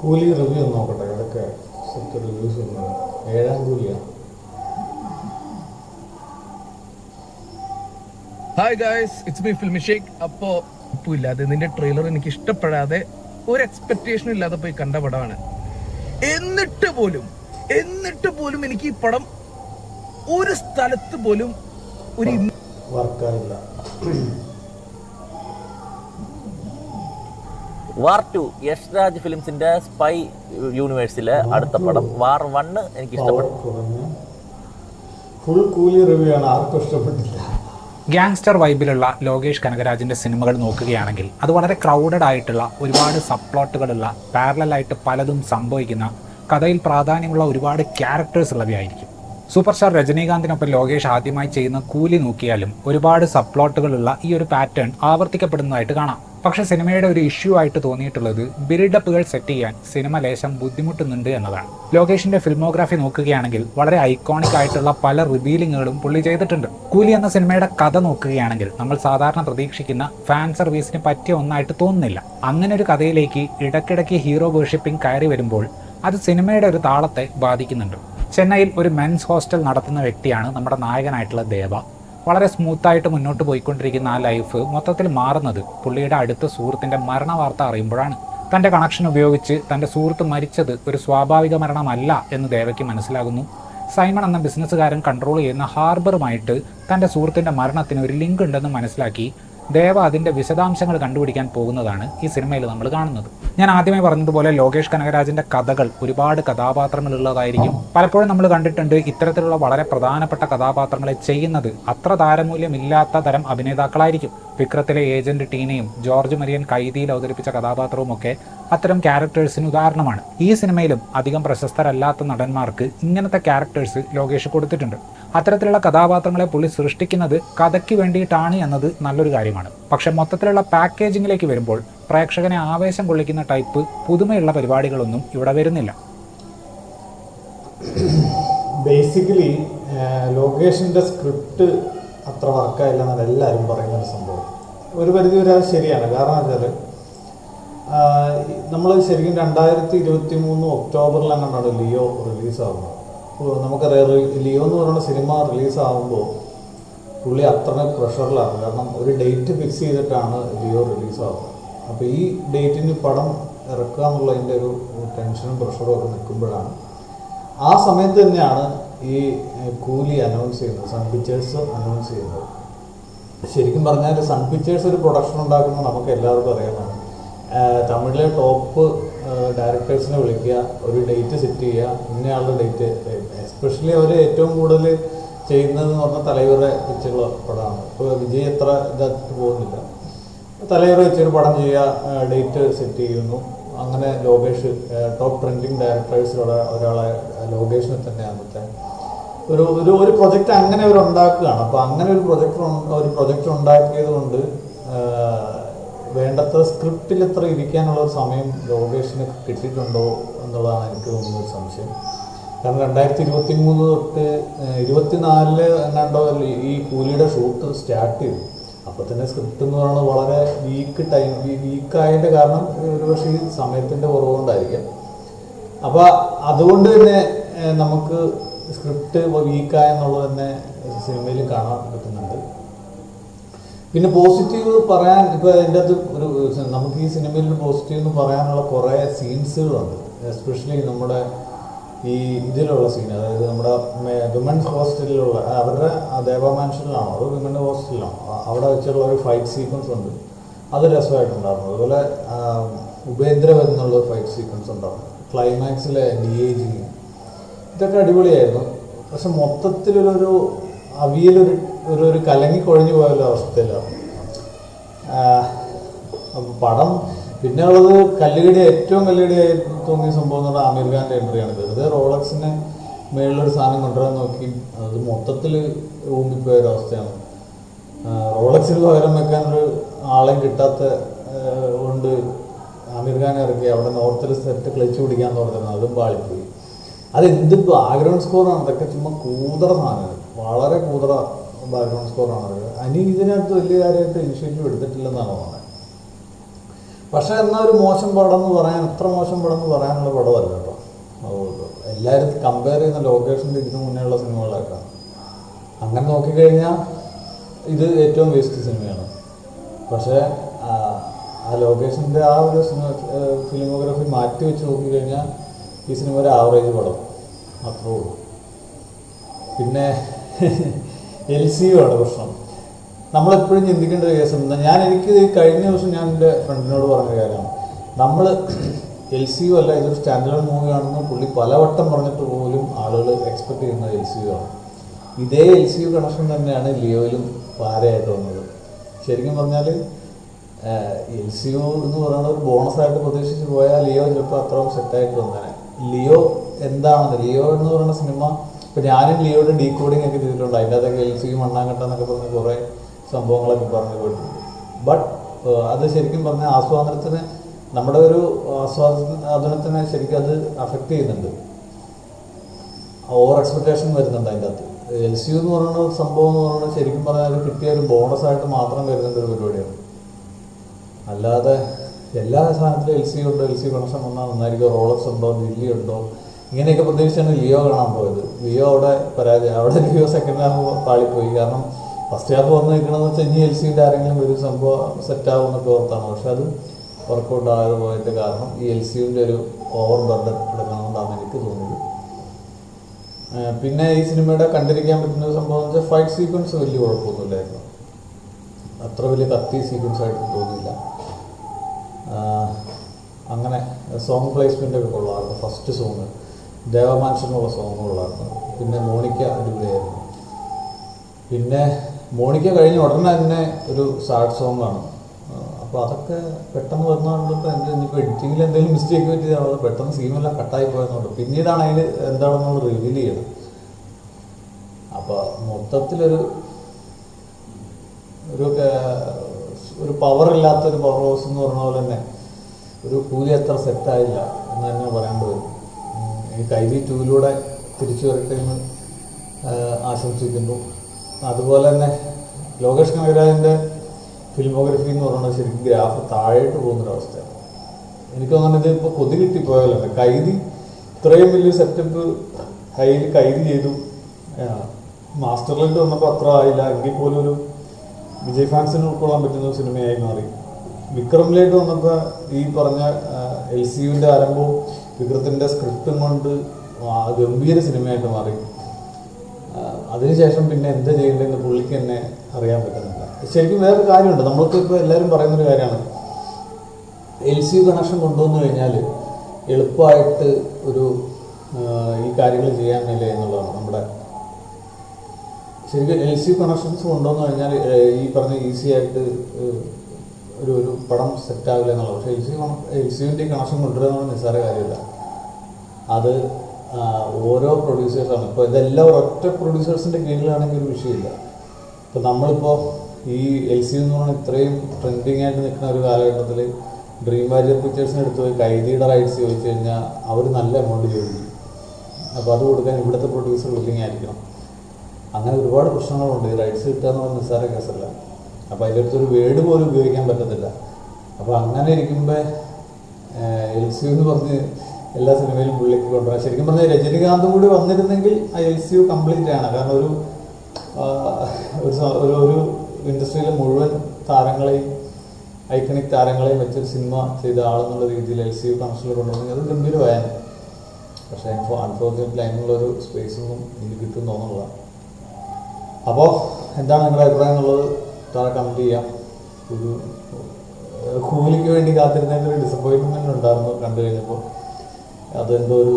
കൂലി റിവ്യൂ ഒന്ന് നോക്കട്ടെ. ഇതൊക്കെ സെറ്റ് റിവ്യൂസ് ഉണ്ട് ഏഴാം കൂലിയാണ് hi guys it's me Filmi Sheikh അപ്പോ ഇല്ലാതെ നിന്റെ ട്രെയിലർ എനിക്ക് ഇഷ്ടപ്പെടാതെ ഒരു എക്സ്പെക്ടേഷനും ഇല്ലാതെ പോയി കണ്ട പടമാണ്. എന്നിട്ട് പോലും എന്നിട്ട് പോലും എനിക്ക് ഈ പടം ഒരു സ്ഥലത്ത് പോലും ഒരു വർക്കാറില്ല വർക്കായില്ല. വാർ ടു യഷ്രാജ് ഫിലിംസിന്റെ സ്പൈ യൂണിവേഴ്സിലെ അടുത്ത പടം. വാർ വണ്ണ് എനിക്ക് ഗ്യാങ്സ്റ്റർ ഇഷ്ടപ്പെട്ടു ഫുൾ കൂലി റിവ്യൂ ആണ് ആർക്കും ഇഷ്ടപ്പെട്ടില്ല. ഗാങ്സ്റ്റർ വൈബിലുള്ള ലോകേഷ് കനകരാജിന്റെ സിനിമകൾ നോക്കുകയാണെങ്കിൽ അത് വളരെ ക്രൗഡഡ് ആയിട്ടുള്ള ഒരുപാട് സബ്പ്ലോട്ടുകളുള്ള പാരലായിട്ട് പലതും സംഭവിക്കുന്ന കഥയിൽ പ്രാധാന്യമുള്ള ഒരുപാട് ക്യാരക്ടേഴ്സ് ഉള്ളവയായിരിക്കും. സൂപ്പർ സ്റ്റാർ രജനീകാന്തിനൊപ്പം ലോകേഷ് ആദ്യമായി ചെയ്യുന്ന കൂലി നോക്കിയാലും ഒരുപാട് സബ്പ്ലോട്ടുകളുള്ള ഈ ഒരു പാറ്റേൺ ആവർത്തിക്കപ്പെടുന്നതായിട്ട് കാണാം. പക്ഷെ സിനിമയുടെ ഒരു ഇഷ്യൂ ആയിട്ട് തോന്നിയിട്ടുള്ളത് ബിൽഡപ്പുകൾ സെറ്റ് ചെയ്യാൻ സിനിമ ലേശം ബുദ്ധിമുട്ടുന്നുണ്ട് എന്നതാണ്. ലോകേഷിന്റെ ഫിൽമോഗ്രാഫി നോക്കുകയാണെങ്കിൽ വളരെ ഐക്കോണിക് ആയിട്ടുള്ള പല റിവീലിങ്ങുകളും പുള്ളി ചെയ്തിട്ടുണ്ട്. കൂലി എന്ന സിനിമയുടെ കഥ നോക്കുകയാണെങ്കിൽ നമ്മൾ സാധാരണ പ്രതീക്ഷിക്കുന്ന ഫാൻ സർവീസിന് പറ്റിയ ഒന്നായിട്ട് തോന്നുന്നില്ല. അങ്ങനെ ഒരു കഥയിലേക്ക് ഇടയ്ക്കിടയ്ക്ക് ഹീറോ വേർഷിപ്പിംഗ് കയറി വരുമ്പോൾ അത് സിനിമയുടെ ഒരു താളത്തെ ബാധിക്കുന്നുണ്ട്. ചെന്നൈയിൽ ഒരു മെൻസ് ഹോസ്റ്റൽ നടത്തുന്ന വ്യക്തിയാണ് നമ്മുടെ നായകനായിട്ടുള്ള ദേവ. വളരെ സ്മൂത്തായിട്ട് മുന്നോട്ട് പോയിക്കൊണ്ടിരിക്കുന്ന ആ ലൈഫ് മൊത്തത്തിൽ മാറുന്നത് പുള്ളിയുടെ അടുത്ത സുഹൃത്തിന്റെ മരണ വാർത്ത അറിയുമ്പോഴാണ്. തന്റെ കണക്ഷൻ ഉപയോഗിച്ച് തന്റെ സുഹൃത്ത് മരിച്ചത് ഒരു സ്വാഭാവിക മരണമല്ല എന്ന് ദേവയ്ക്ക് മനസ്സിലാകുന്നു. സൈമൺ എന്ന ബിസിനസ്സുകാരൻ കൺട്രോൾ ചെയ്യുന്ന ഹാർബറുമായിട്ട് തന്റെ സുഹൃത്തിന്റെ മരണത്തിന് ഒരു ലിങ്ക് ഉണ്ടെന്ന് മനസ്സിലാക്കി ദേവ അതിന്റെ വിശദാംശങ്ങൾ കണ്ടുപിടിക്കാൻ പോകുന്നതാണ് ഈ സിനിമയിൽ നമ്മൾ കാണുന്നത്. ഞാൻ ആദ്യമേ പറഞ്ഞതുപോലെ ലോകേഷ് കനകരാജിന്റെ കഥകൾ ഒരുപാട് കഥാപാത്രങ്ങളുള്ളതായിരിക്കും പലപ്പോഴും നമ്മൾ കണ്ടിട്ടുണ്ട് ഇത്തരത്തിലുള്ള വളരെ പ്രധാനപ്പെട്ട കഥാപാത്രങ്ങളെ ചെയ്യുന്നത് അത്ര താരമൂല്യമില്ലാത്ത തരം അഭിനേതാക്കളായിരിക്കും. വിക്രത്തിലെ ഏജന്റ് ടീനയും ജോർജ് മരിയൻ കൈദിയിൽ അവതരിപ്പിച്ച കഥാപാത്രവും ഒക്കെ അത്തരം ക്യാരക്ടേഴ്സിന് ഉദാഹരണമാണ്. ഈ സിനിമയിലും അധികം പ്രശസ്തരല്ലാത്ത നടന്മാർക്ക് ഇങ്ങനത്തെ ക്യാരക്ടേഴ്സ് ലോകേഷ് കൊടുത്തിട്ടുണ്ട്. അത്തരത്തിലുള്ള കഥാപാത്രങ്ങളെ പുള്ളി സൃഷ്ടിക്കുന്നത് കഥയ്ക്ക് വേണ്ടിയിട്ടാണ് എന്നത് നല്ലൊരു കാര്യമാണ്. പക്ഷെ മൊത്തത്തിലുള്ള പാക്കേജിങ്ങിലേക്ക് വരുമ്പോൾ പ്രേക്ഷകനെ ആവേശം കൊള്ളിക്കുന്ന ടൈപ്പ് പുതുമയുള്ള പരിപാടികളൊന്നും ഇവിടെ വരുന്നില്ല. ബേസിക്കലി ലോകേഷിന്റെ സ്ക്രിപ്റ്റ് അത്ര വർക്കായില്ല എന്നാണ് എല്ലാവരും പറയുന്ന ഒരു സംഭവം. ഒരു പരിധി വരെ അത് ശരിയാണ്. കാരണം വെച്ചാൽ നമ്മൾ ശരിക്കും രണ്ടായിരത്തി ഇരുപത്തി മൂന്ന് ഒക്ടോബറിൽ അങ്ങനെയാണ് ലിയോ റിലീസാവുന്നത്. അപ്പോൾ നമുക്കറിയാം ലിയോ എന്ന് പറയുന്ന സിനിമ റിലീസാവുമ്പോൾ പുള്ളി അത്ര പ്രഷറിലാണ്. കാരണം ഒരു ഡേറ്റ് ഫിക്സ് ചെയ്തിട്ടാണ് ലിയോ റിലീസാവുന്നത്. അപ്പോൾ ഈ ഡേറ്റിന് പടം ഇറക്കുക എന്നുള്ളതിന്റെ ഒരു ടെൻഷനും പ്രഷറും ഒക്കെ നിൽക്കുമ്പോഴാണ്. ആ സമയത്ത് തന്നെയാണ് ഈ കൂലി അനൗൺസ് ചെയ്യുന്നത് സൺ പിക്ചേഴ്സ് അനൗൺസ് ചെയ്യുന്നത്. ശരിക്കും പറഞ്ഞാൽ സൺ പിക്ചേഴ്സ് ഒരു പ്രൊഡക്ഷൻ ഉണ്ടാക്കുന്നത് നമുക്ക് എല്ലാവർക്കും ആഹ് തമിഴിലെ ടോപ്പ് ഡയറക്ടേഴ്സിനെ വിളിക്കുക ഒരു ഡേറ്റ് സെറ്റ് ചെയ്യുക ഇന്നയാളുടെ ഡേറ്റ് എസ്പെഷ്യലി അവർ ഏറ്റവും കൂടുതൽ ചെയ്യുന്നതെന്ന് പറഞ്ഞാൽ തലവരെ വെച്ചുള്ള പടമാണ്. ഇപ്പോൾ വിജയ് എത്ര ഇതാക്കിട്ട് പോകുന്നില്ല. തലയുറ വെച്ചൊരു പടം ചെയ്യുക ഡേറ്റ് സെറ്റ് ചെയ്യുന്നു. അങ്ങനെ ലോകേഷ് ടോപ്പ് ട്രെൻഡിങ് ഡയറക്ടേഴ്സിലുള്ള ഒരാളെ ലോകേഷിനെ തന്നെ അന്നത്തെ ഒരു ഒരു ഒരു പ്രൊജക്റ്റ് അങ്ങനെ അവർ ഉണ്ടാക്കുകയാണ്. അപ്പോൾ അങ്ങനെ ഒരു പ്രൊജക്റ്റ് ഒരു പ്രൊജക്റ്റ് ഉണ്ടാക്കിയത് കൊണ്ട് വേണ്ടത്ര സ്ക്രിപ്റ്റിൽ എത്ര ഇരിക്കാനുള്ള സമയം ലോകേഷിന് കിട്ടിയിട്ടുണ്ടോ എന്നുള്ളതാണ് എനിക്ക് തോന്നുന്ന ഒരു സംശയം. കാരണം രണ്ടായിരത്തി ഇരുപത്തി മൂന്ന് തൊട്ട് ഇരുപത്തിനാലിൽ എങ്ങാണ്ടോ ഈ- കൂലിയുടെ ഷൂട്ട് സ്റ്റാർട്ട് ചെയ്തു. അപ്പോൾ തന്നെ സ്ക്രിപ്റ്റ് എന്ന് പറയുന്നത് വളരെ വീക്ക് ടൈം വീക്കായതിന്റെ കാരണം ഒരുപക്ഷെ ഈ സമയത്തിന്റെ കുറവുകൊണ്ടായിരിക്കാം. അപ്പോൾ അതുകൊണ്ട് തന്നെ നമുക്ക് സ്ക്രിപ്റ്റ് വീക്കായെന്നുള്ളത് തന്നെ സിനിമയിൽ കാണാൻ പറ്റുന്നുണ്ട്. പിന്നെ പോസിറ്റീവ് പറയാൻ ഇപ്പോൾ എന്റെ അത് ഒരു നമുക്ക് ഈ സിനിമയിൽ പോസിറ്റീവ് എന്ന് പറയാനുള്ള കുറേ സീൻസുകളുണ്ട്. എസ്പെഷ്യലി നമ്മുടെ ഈ ഇതിലുള്ള സീൻ അതായത് നമ്മുടെ വിമൻസ് ഹോസ്റ്റലിലുള്ള അവരുടെ ദേവ മാൻഷനിലാണോ അത് വിമന്റെ ഹോസ്റ്റലിലാണോ? അവിടെ വെച്ചുള്ള ഒരു ഫൈറ്റ് സീക്വൻസ് ഉണ്ട്. അത് രസമായിട്ടുണ്ടായിരുന്നു. അതുപോലെ ഉപേന്ദ്ര എന്നുള്ള ഫൈറ്റ് സീക്വൻസ് ഉണ്ടായിരുന്നു ക്ലൈമാക്സിലെ ഡി എ ജി. ഇതൊക്കെ അടിപൊളിയായിരുന്നു. പക്ഷെ മൊത്തത്തിലൊരു അവിയലൊരു ഒരു ഒരു കലങ്ങി കുഴഞ്ഞു പോയൊരു അവസ്ഥയിലാണ്. പടം പിന്നെ ഉള്ളത് കല്ലുകടി ഏറ്റവും കല്ലുകടിയായി തോന്നിയ സംഭവം എന്ന് പറഞ്ഞാൽ ആമിർ ഖാന്റെ എൻട്രിയാണ് വെറുതെ റോളക്സിന് മേളിലൊരു സാധനം കൊണ്ടുവരാൻ നോക്കി അത് മൊത്തത്തിൽ ഊമ്പിപ്പോയ ഒരു അവസ്ഥയാണ്. റോളക്സിന് പകരം വെക്കാൻ ഒരു ആളെ കിട്ടാത്ത കൊണ്ട് ആമിർ ഖാൻ ഇറക്കി അവിടെ നോർത്തിൽ സെറ്റ് ക്ലച്ച് പിടിക്കാന്ന് പറഞ്ഞിരുന്നു. അതും പാളിപ്പോയി. അത് എന്ത് ബാക്ക്ഗ്രൗണ്ട് സ്കോറാണ് അതൊക്കെ ചുമ്മാ കൂതറ സാധനം വളരെ കൂതറ ബാക്ക്ഗ്രൗണ്ട് സ്കോറാണ് അത്. അനി ഇതിനകത്ത് വലിയ കാര്യമായിട്ട് ഇനിഷ്യേറ്റീവ് എടുത്തിട്ടില്ലെന്നാണ് തോന്നുന്നത് പക്ഷെ എന്നാൽ ഒരു മോശം പടം എന്ന് പറയാൻ എത്ര മോശം പടം എന്ന് പറയാനുള്ള പടമല്ല കേട്ടോ. എല്ലാവരും കമ്പയർ ചെയ്യുന്ന ലൊക്കേഷന്റെ ഇതിനു മുന്നേയുള്ള സിനിമകളൊക്കെ. അങ്ങനെ നോക്കിക്കഴിഞ്ഞാൽ ഇത് ഏറ്റവും വേസ്റ്റ് സിനിമയാണ്. പക്ഷേ ആ ലൊക്കേഷന്റെ ആ ഒരു സിനിമ ഫിലിമോഗ്രാഫി മാറ്റി വെച്ച് നോക്കിക്കഴിഞ്ഞാൽ ഈ സിനിമ ഒരു ആവറേജ് പടം. അത്രേ ഉള്ളൂ. പിന്നെ എൽ സി യുടെ പ്രശ്നം. നമ്മളെപ്പോഴും ചിന്തിക്കേണ്ട ഒരു കേസ് എന്താ? ഞാൻ എനിക്ക് കഴിഞ്ഞ ദിവസം ഞാൻ എന്റെ ഫ്രണ്ടിനോട് പറഞ്ഞ കാര്യമാണ്. നമ്മൾ എൽ സി യു അല്ല ഇതൊരു സ്റ്റാൻഡേർഡ് മൂവിയാണെന്ന് പുള്ളി പലവട്ടം പറഞ്ഞിട്ട് പോലും ആളുകൾ എക്സ്പെക്ട് ചെയ്യുന്നത് എൽ സി യു ആണ്. ഇതേ എൽ സി യു കണക്ഷൻ തന്നെയാണ് ലിയോയിലും പാരയായിട്ട് വന്നത്. ശരിക്കും പറഞ്ഞാൽ എൽ സി യു എന്ന് പറയുന്നത് ഒരു ബോണസായിട്ട് പ്രതീക്ഷിച്ച് പോയാൽ ലിയോ ചിലപ്പോൾ അത്രയും സെറ്റായിട്ട് വന്നേനെ. ലിയോ എന്താണെന്ന് ലിയോ എന്ന് പറയുന്ന സിനിമ ഇപ്പം ഞാനും ലിയോയുടെ ഡീകോഡിംഗ് ഒക്കെ ചെയ്തിട്ടുണ്ട് അതിന്റെ അകത്തൊക്കെ എൽ സി യു മണ്ണാങ്കട്ട എന്നൊക്കെ പറഞ്ഞ് കുറേ സംഭവങ്ങളൊക്കെ പറഞ്ഞു പോയിട്ടുണ്ട് ബട്ട് അത് ശരിക്കും പറഞ്ഞാൽ ആസ്വാദനത്തിന് നമ്മുടെ ഒരു ആസ്വാദനത്തിന് ശരിക്കും അത് അഫക്റ്റ് ചെയ്യുന്നുണ്ട്. ഓവർ എക്സ്പെക്ടേഷൻ വരുന്നുണ്ട് അതിന്റെ അകത്ത്. എൽ സി എന്ന് പറയുന്ന സംഭവം എന്ന് പറയുന്നത് ശരിക്കും പറഞ്ഞാൽ കിട്ടിയ ഒരു ബോണസ് ആയിട്ട് മാത്രം വരുന്നുണ്ട് ഒരു പരിപാടിയാണ്. അല്ലാതെ എല്ലാ സാധനത്തിലും എൽ സി ഉണ്ടോ? എൽ സി കണക്ഷൻ വന്നാൽ നന്നായിരിക്കും. റോളക്സ് ഉണ്ടോ? ദില്ലി ഉണ്ടോ? ഇങ്ങനെയൊക്കെ പ്രതീക്ഷിച്ചാണ് ലിയോ കാണാൻ പോയത്. ലിയോ അവിടെ പരാജയം അവിടെ ലിയോ സെക്കൻഡ് ഹാഫ് പാളിപ്പോയി. കാരണം ഫസ്റ്റ് ഹാഫ് വന്ന് നിൽക്കണമെന്ന് വെച്ചാൽ ഇനി എൽ സിയുടെ ആരെങ്കിലും ഒരു സംഭവം സെറ്റ് ആവും എന്നൊക്കെ ഓർത്താണ്. പക്ഷെ അത് വർക്കൗട്ട് ആകാതെ പോയതിന്റെ കാരണം ഈ എൽ സിയുടെ ഒരു ഓവർ ബർഡൻ എടുക്കണമെന്നാണ് എനിക്ക് തോന്നിയത്. പിന്നെ ഈ സിനിമയുടെ കണ്ടിരിക്കാൻ പറ്റുന്ന സംഭവം വെച്ചാൽ ഫൈറ്റ് സീക്വൻസ് വലിയ കുഴപ്പമൊന്നുമില്ലായിരുന്നു. അത്ര വലിയ കത്തി സീക്വൻസ് ആയിട്ട് തോന്നിയില്ല. അങ്ങനെ സോങ് പ്ലേസ്മെന്റ് ഒക്കെ കൊള്ളാമായിരുന്നു. ഫസ്റ്റ് സോങ് ദേവമാൻഷനുള്ള സോങ്ങുകളാണ് പിന്നെ മോണിക്ക അടിപൊളിയായിരുന്നു. പിന്നെ മോണിക്ക കഴിഞ്ഞ ഉടനെ തന്നെ ഒരു സാഡ് സോങ്ങാണ്. അപ്പോൾ അതൊക്കെ പെട്ടെന്ന് വന്നതുകൊണ്ട് എന്റെ ഇനിയിപ്പോൾ എഡിറ്റിങ്ങിൽ എന്തെങ്കിലും മിസ്റ്റേക്ക് പറ്റിയതാണ് അത് പെട്ടെന്ന് സീമെല്ലാം കട്ടായി പോയെന്നുണ്ട് പിന്നീടാണ് അതിൽ എന്താണെന്നുള്ളത് റിവീൽ ചെയ്യണം. അപ്പോൾ മൊത്തത്തിലൊരു ഒരു ഒരു പവർ ഇല്ലാത്തൊരു പവർ ഹൗസ് എന്ന് പറഞ്ഞ പോലെ തന്നെ ഒരു കൂലി അത്ര സെറ്റായില്ല എന്ന് തന്നെ പറയേണ്ടി വരും ഈ കൈവി ടൂവിലൂടെ തിരിച്ചു വരട്ടെ എന്ന് ആശംസിക്കുന്നു. അതുപോലെ തന്നെ ലോകേഷ് കനകരാജന്റെ ഫിലിമോഗ്രഫി എന്ന് പറയുന്നത് ശരിക്കും ഗ്രാഫ് താഴേട്ട് പോകുന്നൊരവസ്ഥയാണ്. എനിക്ക് തോന്നുന്നത് ഇപ്പോൾ കൊതി കിട്ടിപ്പോയാലാണ് കൈതി ഇത്രയും വലിയ സെറ്റപ്പ് കയ്യിൽ കൈതി ചെയ്തു. മാസ്റ്ററിലേക്ക് വന്നപ്പോൾ അത്ര ആയില്ല. എങ്കിൽ പോലും ഒരു വിജയ് ഫാൻസിന് ഉൾക്കൊള്ളാൻ പറ്റുന്ന സിനിമയായി മാറി. വിക്രമിലേക്ക് വന്നപ്പോൾ ഈ പറഞ്ഞ എൽ സി യുവിന്റെ ആരംഭവും വിക്രത്തിന്റെ സ്ക്രിപ്റ്റും കൊണ്ട് ഗംഭീര സിനിമയായിട്ട് മാറി. അതിനുശേഷം പിന്നെ എന്താ ചെയ്യേണ്ടതെന്ന് പുള്ളിക്ക് തന്നെ അറിയാൻ പറ്റുന്നില്ല. ശരിക്കും വേറൊരു കാര്യമുണ്ട്. നമ്മൾക്ക് ഇപ്പോൾ എല്ലാവരും പറയുന്നൊരു കാര്യമാണ്. എൽ സി കണക്ഷൻ കൊണ്ടുവന്നു കഴിഞ്ഞാൽ എളുപ്പമായിട്ട് ഒരു ഈ കാര്യങ്ങൾ ചെയ്യാൻ മേല എന്നുള്ളതാണ് നമ്മുടെ. ശരിക്കും എൽ സി കണക്ഷൻസ് കൊണ്ടുവന്നു കഴിഞ്ഞാൽ ഈ പറഞ്ഞ ഈസി ആയിട്ട് ഒരു ഒരു പടം സെറ്റ് ആവില്ല എന്നുള്ളത് പക്ഷേ എൽ സി എൽ സിന്റെ കണക്ഷൻ കൊണ്ടുവരിക എന്നുള്ള നിസ്സാര കാര്യമില്ല. അത് ഓരോ പ്രൊഡ്യൂസേഴ്സാണ് ഇപ്പോൾ ഇതെല്ലാം ഒറ്റ പ്രൊഡ്യൂസേഴ്സിന്റെ കീഴിലാണെങ്കിൽ ഒരു വിഷയമില്ല. ഇപ്പോൾ നമ്മളിപ്പോൾ ഈ എൽ സി എന്ന് പറഞ്ഞാൽ ഇത്രയും ട്രെൻഡിങ് ആയിട്ട് നിൽക്കുന്ന ഒരു കാലഘട്ടത്തിൽ ഡ്രീം വാരിയർ പിക്ചേഴ്സിന് എടുത്ത് പോയി കൈദിയുടെ റൈറ്റ്സ് ചോദിച്ചു കഴിഞ്ഞാൽ അവർ നല്ല എമൗണ്ട് ചോദിക്കും അപ്പോൾ അത് കൊടുക്കാൻ ഇവിടുത്തെ പ്രൊഡ്യൂസർ വില്ലിങ് ആയിരിക്കണം. അങ്ങനെ ഒരുപാട് പ്രശ്നങ്ങളുണ്ട്. ഈ റൈറ്റ്സ് കിട്ടുക എന്ന് പറഞ്ഞാൽ നിസ്സാര കേസല്ല അപ്പോൾ അതിന്റെ അടുത്തൊരു വേർഡ് പോലും ഉപയോഗിക്കാൻ പറ്റത്തില്ല. അപ്പോൾ അങ്ങനെ ഇരിക്കുമ്പോൾ എൽ സി എന്ന് പറഞ്ഞ് എല്ലാ സിനിമയിലും പുള്ളിക്ക് കൊണ്ടുവരാം. ശരിക്കും പറഞ്ഞാൽ രജനികാന്തും കൂടി വന്നിരുന്നെങ്കിൽ ആ എൽ സി യു കംപ്ലീറ്റ് ആണ്. കാരണം ഒരു ഒരു ഒരു ഇൻഡസ്ട്രിയിലെ മുഴുവൻ താരങ്ങളെയും ഐക്കണിക് താരങ്ങളെയും വെച്ചൊരു സിനിമ ചെയ്ത ആളെന്നുള്ള രീതിയിൽ എൽ സി യു കണക്ഷനിൽ കൊണ്ടുവന്നെങ്കിൽ അത് ഗംഭീരമായാണ് പക്ഷേ അൺഫോർച്ചുനേറ്റ്ലി അതിനുള്ളൊരു സ്പേസ് ഒന്നും എനിക്ക് കിട്ടും തോന്നുന്നതാണ് അപ്പോൾ എന്താണ് നിങ്ങളുടെ അഭിപ്രായം എന്നുള്ളത്? താഴെ കമന്റ് ചെയ്യാം. ഒരു കൂലിക്ക് വേണ്ടി കാത്തിരുന്നതിന്റെ ഒരു ഡിസപ്പോയിൻമെന്റ് ഉണ്ടായിരുന്നു കണ്ടു കഴിഞ്ഞപ്പോൾ. അതെന്തോ ഒരു